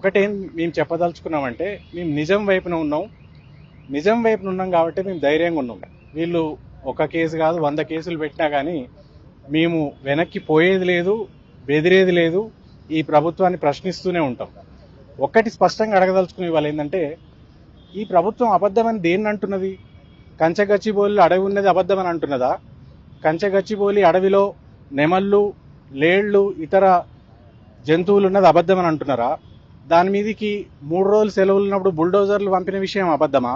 ఒకటేం మేము చెప్పదలుచుకున్నామంటే మేము నిజం వైపున ఉన్నాం. నిజం వైపున ఉన్నాం కాబట్టి మేము ధైర్యంగా ఉన్నాం. వీళ్ళు ఒక కేసు కాదు వంద కేసులు పెట్టినా కానీ మేము వెనక్కి పోయేది లేదు బెదిరేది లేదు ఈ ప్రభుత్వాన్ని ప్రశ్నిస్తూనే ఉంటాం. ఒక్కటి స్పష్టంగా అడగదలుచుకునే వాళ్ళు ఏంటంటే ఈ ప్రభుత్వం అబద్ధమని దేన్ని అంటున్నది? కంచగచ్చిబోలి అడవి ఉన్నది అబద్ధమని అంటున్నదా? కంచగచ్చిబోలి అడవిలో నెమళ్ళు లేళ్ళు ఇతర జంతువులు ఉన్నది అబద్ధమని అంటున్నారా? దాని మీదకి మూడు రోజులు సెలవులు ఉన్నప్పుడు బుల్డోజర్లు పంపిన విషయం అబద్ధమా?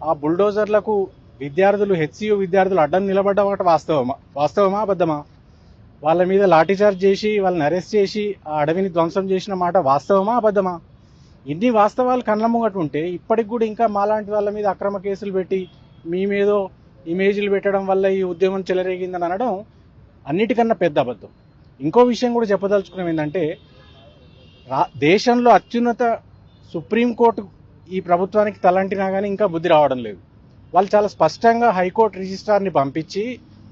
ఆ బుల్డోజర్లకు విద్యార్థులు హెచ్సియు విద్యార్థులు అడ్డం నిలబడ్డమాట వాస్తవమా? వాస్తవమా? అబద్ధమా? వాళ్ళ మీద లాఠీచార్జ్ చేసి వాళ్ళని అరెస్ట్ చేసి ఆ అడవిని ధ్వంసం చేసిన మాట వాస్తవమా? అబద్ధమా? ఇన్ని వాస్తవాలు కళ్ళ ముంగట ఉంటే ఇప్పటికి కూడా ఇంకా మాలాంటి వాళ్ళ మీద అక్రమ కేసులు పెట్టి మీ మీదో పెట్టడం వల్ల ఈ ఉద్యమం చెలరేగిందని అనడం అన్నిటికన్నా పెద్ద అబద్ధం. ఇంకో విషయం కూడా చెప్పదలుచుకున్నాం ఏంటంటే రా దేశంలో అత్యున్నత సుప్రీంకోర్టు ఈ ప్రభుత్వానికి తలంటినా కానీ ఇంకా బుద్ధి రావడం లేదు. వాళ్ళు చాలా స్పష్టంగా హైకోర్టు రిజిస్ట్రార్ని పంపించి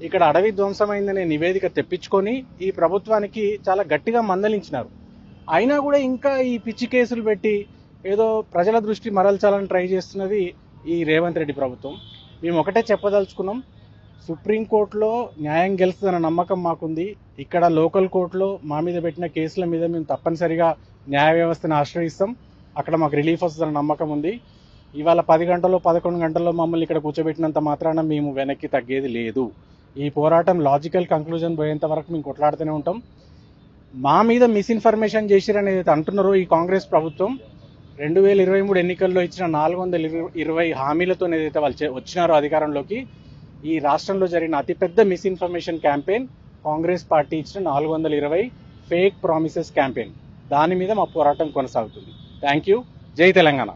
ఇక్కడ అడవి ధ్వంసమైందనే నివేదిక తెప్పించుకొని ఈ ప్రభుత్వానికి చాలా గట్టిగా మందలించినారు. అయినా కూడా ఇంకా ఈ పిచ్చి కేసులు పెట్టి ఏదో ప్రజల దృష్టి మరల్చాలని ట్రై చేస్తున్నది ఈ రేవంత్ రెడ్డి ప్రభుత్వం. మేము ఒకటే చెప్పదలుచుకున్నాం సుప్రీంకోర్టులో న్యాయం గెలుస్తుందన్న నమ్మకం మాకుంది. ఇక్కడ లోకల్ కోర్టులో మా మీద పెట్టిన కేసుల మీద మేము తప్పనిసరిగా న్యాయ వ్యవస్థను ఆశ్రయిస్తాం. అక్కడ మాకు రిలీఫ్ వస్తుందన్న నమ్మకం ఉంది. ఇవాళ పది గంటల్లో పదకొండు గంటల్లో మమ్మల్ని ఇక్కడ కూర్చోబెట్టినంత మాత్రాన మేము వెనక్కి తగ్గేది లేదు. ఈ పోరాటం లాజికల్ కంక్లూజన్ పోయేంత వరకు మేము కొట్లాడుతూనే ఉంటాం. మా మీద మిస్ఇన్ఫర్మేషన్ చేసిరని ఏదైతే అంటున్నారో ఈ కాంగ్రెస్ ప్రభుత్వం రెండు వేల ఇరవై మూడు ఎన్నికల్లో ఇచ్చిన నాలుగు వందల ఇరవై హామీలతో ఏదైతే వాళ్ళు వచ్చినారో అధికారంలోకి ఈ రాష్ట్రంలో జరిగిన అతిపెద్ద మిస్ఇన్ఫర్మేషన్ క్యాంపెయిన్ కాంగ్రెస్ పార్టీ ఇచ్చిన నాలుగు వందల ఇరవై ఫేక్ ప్రామిసెస్ క్యాంపెయిన్ దాని మీద మా పోరాటం కొనసాగుతుంది. థ్యాంక్ యూ జై తెలంగాణ.